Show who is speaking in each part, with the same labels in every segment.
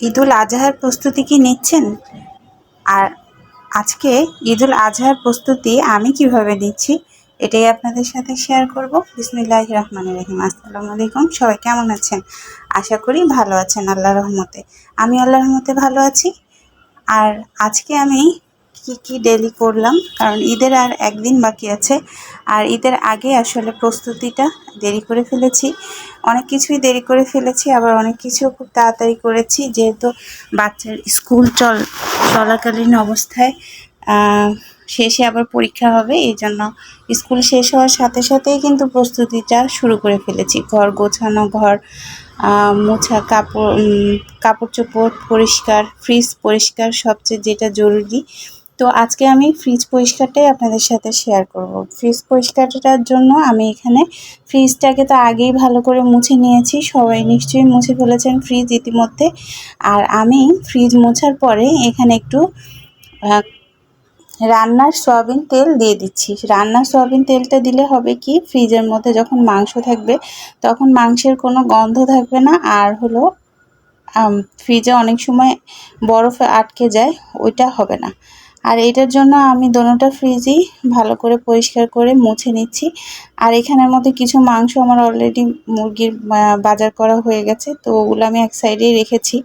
Speaker 1: ঈদুল আজহার প্রস্তুতি কি নিচ্ছেন? আর আজকে ঈদুল আজহার প্রস্তুতি আমি কীভাবে নিচ্ছি, এটাই আপনাদের সাথে শেয়ার করব। বিসমিল্লাহ রহমান রহিম। আসসালামু আলাইকুম। সবাই কেমন আছেন? আশা করি ভালো আছেন আল্লাহ রহমতে। আমি আল্লাহ রহমতে ভালো আছি। আর আজকে আমি কি কি ডেলি করলাম? কারণ ঈদের আর একদিন বাকি আছে। আর ঈদের আগে আসলে প্রস্তুতিটা দেরি করে ফেলেছি। অনেক কিছুই দেরি করে ফেলেছি, আবার অনেক কিছু খুব তাড়াতাড়ি করেছি। যেহেতু বাচ্চার স্কুল চল, চলাকালীন অবস্থায় শেষে আবার পরীক্ষা হবে এই জন্য স্কুল শেষ হওয়ার সাথে সাথেই কিন্তু প্রস্তুতিটা শুরু করে ফেলেছি। ঘর গোছানো, ঘর মোছা, কাপড় কাপড় চোপড় পরিষ্কার, ফ্রিজ পরিষ্কার সবচেয়ে যেটা জরুরি। তো আজকে আমি ফ্রিজ পরিষ্কারটাই আপনাদের সাথে শেয়ার করব। ফ্রিজ পরিষ্কারটার জন্য আমি এখানে ফ্রিজটাকে তো আগেই ভালো করে মুছে নিয়েছি, সবাই নিশ্চয়ই মুছে ফেলেছেন ফ্রিজ ইতিমধ্যে। আর আমি ফ্রিজ মোছার পরে এখানে একটু রান্নার সয়াবিন তেল দিয়ে দিচ্ছি। রান্নার সয়াবিন তেলটা দিলে হবে কি ফ্রিজের মধ্যে যখন মাংস থাকবে, তখন মাংসের কোনো গন্ধ থাকবে না। আর হলো ফ্রিজে অনেক সময় বরফে আটকে যায়, ওইটা হবে না। আর এটার জন্য আমি দোনোটা ফ্রিজই ভালো করে পরিষ্কার করে মুছে নিচ্ছি। আর এখানের মধ্যে কিছু মাংস আমার অলরেডি মুরগির বাজার করা হয়ে গেছে, তো ওগুলো আমি এক সাইডেই রেখেছি।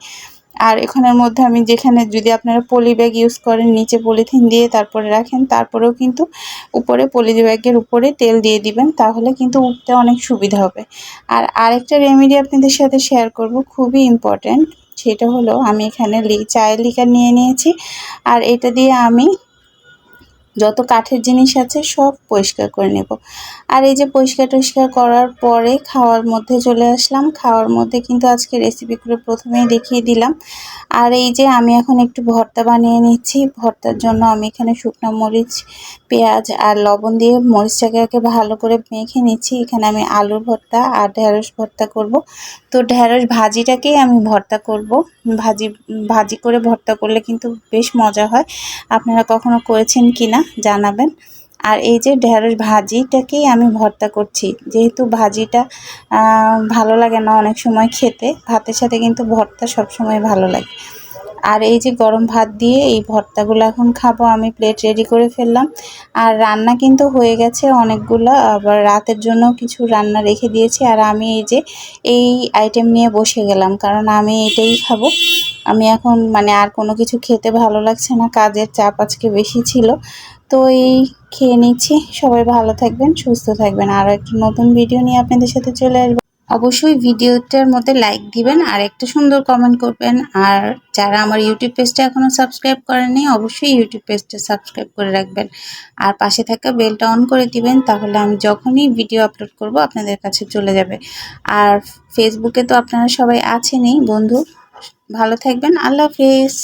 Speaker 1: আর এখানের মধ্যে আমি যেখানে যদি আপনারা পলি ব্যাগ ইউজ করেন, নিচে পলিথিন দিয়ে তারপরে রাখেন, তারপরেও কিন্তু উপরে পলি ব্যাগের উপরে তেল দিয়ে দিবেন, তাহলে কিন্তু উঠতে অনেক সুবিধা হবে। আর আরেকটা রেমেডি আপনাদের সাথে শেয়ার করব, খুবই ইম্পর্ট্যান্ট সেটা হলো আমি এখানে চায়ের লিকার নিয়ে নিয়েছি। আর এটা দিয়ে আমি যত কাঠের জিনিস আছে সব পরিষ্কার করে নেব। আর এই যে পরিষ্কার টরিষ্কার করার পরে খাওয়ার মধ্যে চলে আসলাম। খাওয়ার মধ্যে কিন্তু আজকে রেসিপিগুলো প্রথমেই দেখিয়ে দিলাম। আর এই যে আমি এখন একটু ভর্তা বানিয়ে নিচ্ছি। ভর্তার জন্য আমি এখানে শুকনো মরিচ, পেঁয়াজ আর লবণ দিয়ে মরিচটাকে ভালো করে মেখে নিচ্ছি। এখানে আমি আলুর ভর্তা আর ঢেঁড়স ভর্তা করব। তো ঢেঁড়স ভাজিটাকেই আমি ভর্তা করব। ভাজি ভাজি করে ভর্তা করলে কিন্তু বেশ মজা হয়। আপনারা কখনো করেছেন কি না জানাবেন। আর এই যে ঢেঁড়স ভাজিটাকেই আমি ভর্তা করছি। যেহেতু ভাজিটা ভালো লাগে না অনেক সময় খেতে, ভাতের সাথে কিন্তু ভর্তা সব সময় ভালো লাগে। আর এই যে গরম ভাত দিয়ে এই ভর্তাগুলো এখন খাব, আমি প্লেট রেডি করে ফেললাম। আর রান্না কিন্তু হয়ে গেছে অনেকগুলো, আবার রাতের জন্য কিছু রান্না রেখে দিয়েছি। আর আমি এই যে এই আইটেম নিয়ে বসে গেলাম, কারণ আমি এটাই খাব। আমি এখন মানে আর কোনো কিছু খেতে ভালো লাগছে না, কাজের চাপ আজকে বেশি ছিল। তো এই খেয়ে নিচ্ছি। সবাই ভালো থাকবেন, সুস্থ থাকবেন। আর একটি নতুন ভিডিও নিয়ে আপনাদের সাথে চলে আসব। অবশ্যই ভিডিওটার মধ্যে লাইক দিবেন আর একটা সুন্দর কমেন্ট করবেন। আর যারা আমার ইউটিউব পেজটা এখনও সাবস্ক্রাইব করেননি, অবশ্যই ইউটিউব পেজটা সাবস্ক্রাইব করে রাখবেন। আর পাশে থাকা বেলটা অন করে দিবেন, তাহলে আমি যখনই ভিডিও আপলোড করব, আপনাদের কাছে চলে যাবে। আর ফেসবুকে তো আপনারা সবাই আছেনই, বন্ধু। ভালো থাকবেন, আল্লাহ হাফিজ।